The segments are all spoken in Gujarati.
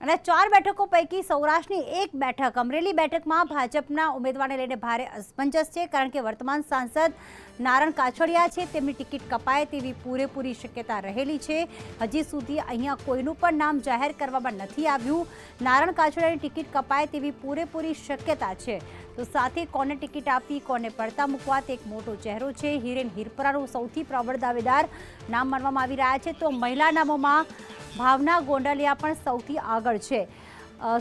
અને ચાર બેઠકો પૈકી સૌરાષ્ટ્રની એક બેઠક, અમરેલી બેઠકમાં ભાજપના ઉમેદવારને લઈને ભારે અસમંજસ છે, કારણ કે વર્તમાન સાંસદ નારણ કાછડિયા છે. તેમની ટિકિટ કપાય તેવી પૂરેપૂરી શક્યતા રહેલી છે. હજી સુધી અહીંયા કોઈનું પણ નામ જાહેર કરવામાં નથી આવ્યું. નારણ કાછડિયાની ટિકિટ કપાય તેવી પૂરેપૂરી શક્યતા છે. તો સાથે કોને ટિકિટ આપવી કોને પડતા મૂકવા તે એક મોટો ચહેરો છે. હિરેન હિરપરાનું સૌથી પ્રબળ દાવેદાર નામ માનવામાં આવી રહ્યા છે. તો મહિલા નામોમાં ભાવના ગોંડલિયા પણ સૌથી આગળ છે.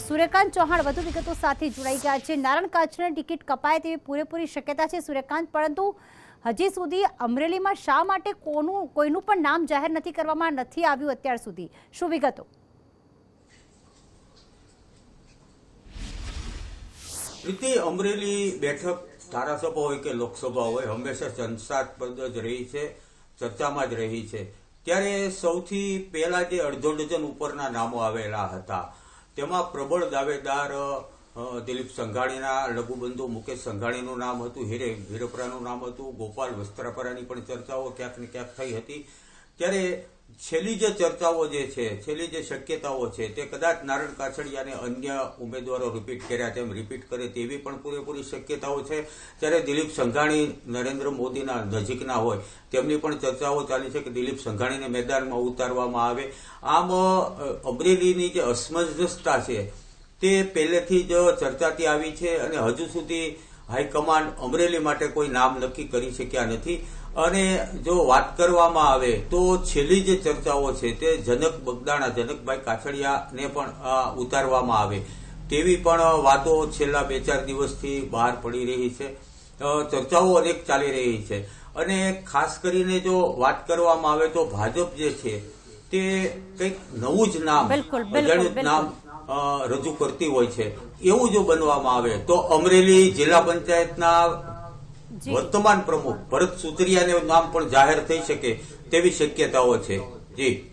સૂર્યકાંત ચૌહાણ વધુ વિગતો સાથે જોડાઈ ગયા છે. નારણ કાછડીની ટિકિટ કપાય તેવી પૂરેપૂરી શક્યતા છે સૂર્યકાંત, પરંતુ હજી સુધી અમરેલીમાં શા માટે કોનું, કોઈનું પણ નામ જાહેર નથી કરવામાં, નથી આવ્યું અત્યાર સુધી? શું વિગતો? પ્રીતિ અમરેલી બેઠક ધારાસભા હોય કે લોકસભા હોય હંમેશા સંસાદપદ જ રહી છે ચર્ચામાં જ રહી છે ત્યારે સૌથી પહેલા જે અડધો ડઝન ઉપરના નામો આવેલા હતા, તેમાં પ્રબળ દાવેદાર દિલીપ સંઘાણીના, લઘુબંધુ મુકેશ સંઘાણીનું નામ હતું, હિરે, હિરપરાનું નામ હતું, ગોપાલ વસ્ત્રાપરાની પણ ચર્ચાઓ ક્યાંક ને ક્યાંક થઈ હતી. ત્યારે છેલ્લી જે ચર્ચાઓ જે છે, છેલ્લી જે શક્યતાઓ છે, તે કદાચ નારણ કાછડિયાને અન્ય ઉમેદવારો રિપીટ કર્યા તેમ રિપીટ કરે તેવી પણ પૂરેપૂરી શક્યતાઓ છે. ત્યારે દિલીપ સંઘાણી નરેન્દ્ર મોદીના નજીકના હોય, તેમની પણ ચર્ચાઓ ચાલી છે કે દિલીપ સંઘાણીને મેદાનમાં ઉતારવામાં આવે. આમ અમરેલીની જે અસમંજસતા છે, તે પહેલેથી જ ચર્ચાતી આવી છે અને હજુ સુધી હાઈકમાન્ડ અમરેલી માટે કોઈ નામ નક્કી કરી શક્યા નથી. અને જો વાત કરવામાં આવે તો છેલ્લી જે ચર્ચાઓ છે તે જનક બગદાણા જનકભાઈ કાછડિયાને પણ ઉતારવામાં આવે. તેવી પણ વાતો છેલ્લા બે ચાર દિવસથી બહાર પડી રહી છે. ચર્ચાઓ અનેક ચાલી રહી છે. અને ખાસ કરીને જો વાત કરવામાં આવે તો ભાજપ જે છે તે કંઈક નવું જ નામ નામ રજૂ કરતી હોય છે. એવું જો બનવામાં આવે તો અમરેલી જિલ્લા પંચાયતના વર્તમાન પ્રમુખ ભરત સુતરિયાને નામ પણ જાહેર થઈ શકે તેવી શક્યતાઓ છે. જી.